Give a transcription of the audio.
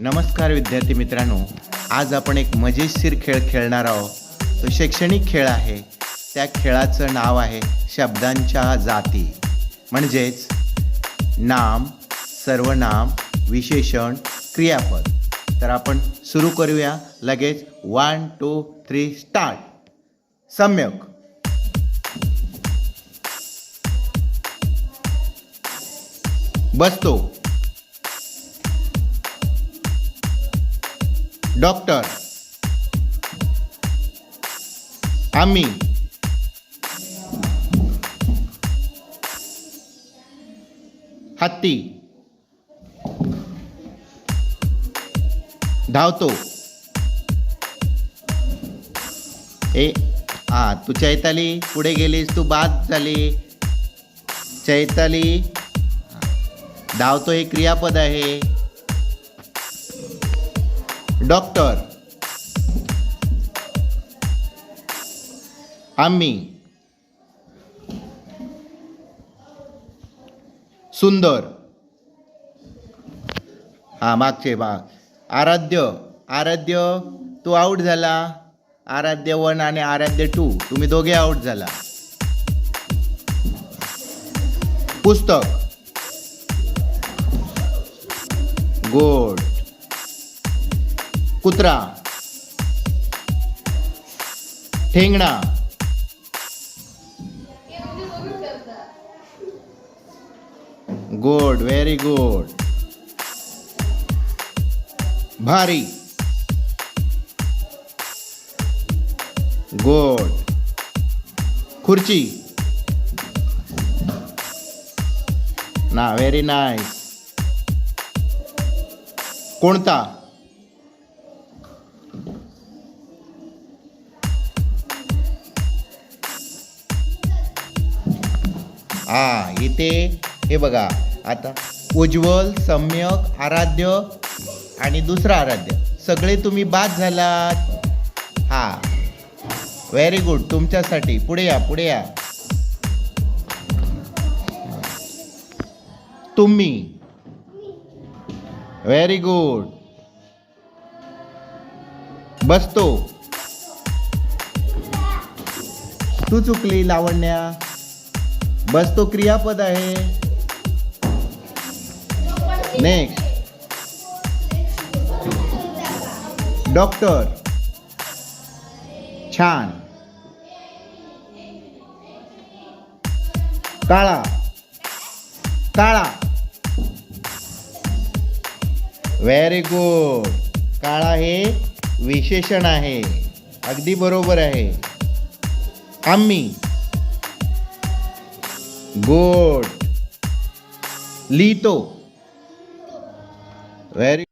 नमस्कार विद्यार्थी मित्रांनो आज आपण एक मजेशीर खेळ खेळणार आहोत. तो शैक्षणिक खेळ आहे. त्या खेळाचं नाव आहे शब्दांच्या जाती. म्हणजेच नाम सर्वनाम विशेषण क्रियापद. तर आपण सुरू करूया. लगेच वन टू थ्री स्टार्ट सम्यक. बसतो. डॉक्टर आम्ही हत्ती धावतो. ए हा तू चैताली पुढे गेलीस तू बाद झाली. चैताली धावतो हे क्रियापद आहे. डॉक्टर. आम्ही. सुंदर. हा मागचे भाग. आराध्य. आराध्य तू आऊट झाला. आराध्य वन आणि आराध्य टू तुम्ही दोघे आऊट झाला. पुस्तक. गोड कुत्रा ठेंगणा गुड व्हेरी गुड भारी गुड. खुर्ची ना व्हेरी नाईस कोणता? हा इथे हे बघा. आता उज्ज्वल सम्यक आराध्य आणि दुसरा आराध्य. सगळे तुम्ही बाद झालात. हा. व्हेरी गुड तुमच्यासाठी. पुढे या पुढे या. तुम्ही. व्हेरी गुड बसतो. तू चुकली लावण्या. बस तो क्रियापद आहे. नेक्स्ट डॉक्टर छान. काळा. काळा. व्हेरी गुड काळा हे विशेषण आहे. अगदी बरोबर आहे. आम्ही. गुड लिहितो व्हेरी